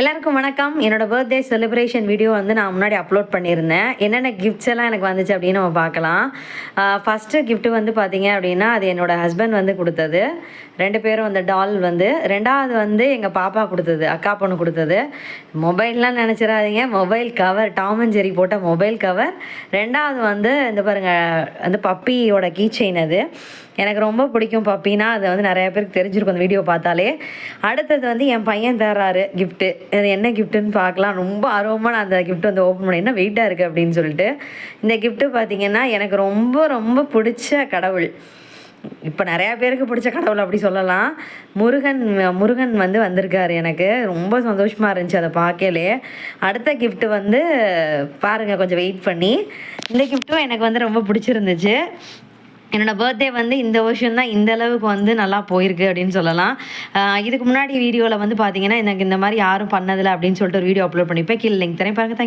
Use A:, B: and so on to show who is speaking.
A: எல்லாருக்கும் வணக்கம். என்னோட பர்த்டே செலிப்ரேஷன் வீடியோ வந்து நான் முன்னாடி அப்லோட் பண்ணியிருந்தேன். என்னென்ன கிஃப்ட்ஸ் எல்லாம் எனக்கு வந்துச்சு அப்படின்னு நம்ம பார்க்கலாம். ஃபஸ்ட்டு கிஃப்ட்டு வந்து பார்த்தீங்க அப்படின்னா அது என்னோட ஹஸ்பண்ட் வந்து கொடுத்தது. ரெண்டு பேரும் அந்த டால் வந்து ரெண்டாவது வந்து எங்கள் பாப்பா கொடுத்தது அக்கா பொண்ணு கொடுத்தது. மொபைல்லாம் நினச்சிடாதீங்க. Mobile cover Tom and Jerry போட்ட மொபைல் கவர் ரெண்டாவது வந்து இந்த பாருங்கள் அந்த பப்பியோட கீ செயின் அது. எனக்கு ரொம்ப பிடிக்கும் பப்பினா அது வந்து நிறைய பேருக்கு தெரிஞ்சிருக்கும் அந்த வீடியோ பார்த்தாலே. அடுத்தது வந்து என் பையன் தர்றாரு கிஃப்ட்டு அது என்ன கிஃப்ட்டுன்னு பார்க்கலாம். ரொம்ப ஆர்வமாக நான் அந்த கிஃப்ட் வந்து ஓப்பன் பண்ணி என்ன வெயிட்டாக இருக்குது அப்படின்னு சொல்லிட்டு. இந்த கிஃப்ட்டு பார்த்தீங்கன்னா எனக்கு ரொம்ப ரொம்ப பிடிச்ச கடவுள். இப்போ நிறையா பேருக்கு பிடிச்ச கடவுள் அப்படி சொல்லலாம். முருகன் முருகன் வந்து வந்திருக்காரு எனக்கு. ரொம்ப சந்தோஷமாக இருந்துச்சு அதை பார்க்கலே அடுத்த கிஃப்ட்டு வந்து பாருங்கள் கொஞ்சம் வெயிட் பண்ணி. இந்த கிஃப்ட்டும் எனக்கு வந்து ரொம்ப பிடிச்சிருந்துச்சு. என்னோடய பர்த்டே வந்து இந்த வருஷம் தான் இந்த அளவுக்கு வந்து நல்லா போயிருக்கு அப்படின்னு சொல்லலாம். இதுக்கு முன்னாடி வீடியோவில் வந்து பார்த்தீங்கன்னா எனக்கு இந்த மாதிரி யாரும் பண்ணதில்லை அப்படின்னு சொல்லிட்டு ஒரு வீடியோ அப்லோட் பண்ணிப்பேன் கீழே லிங்க் தரேன். பாருங்க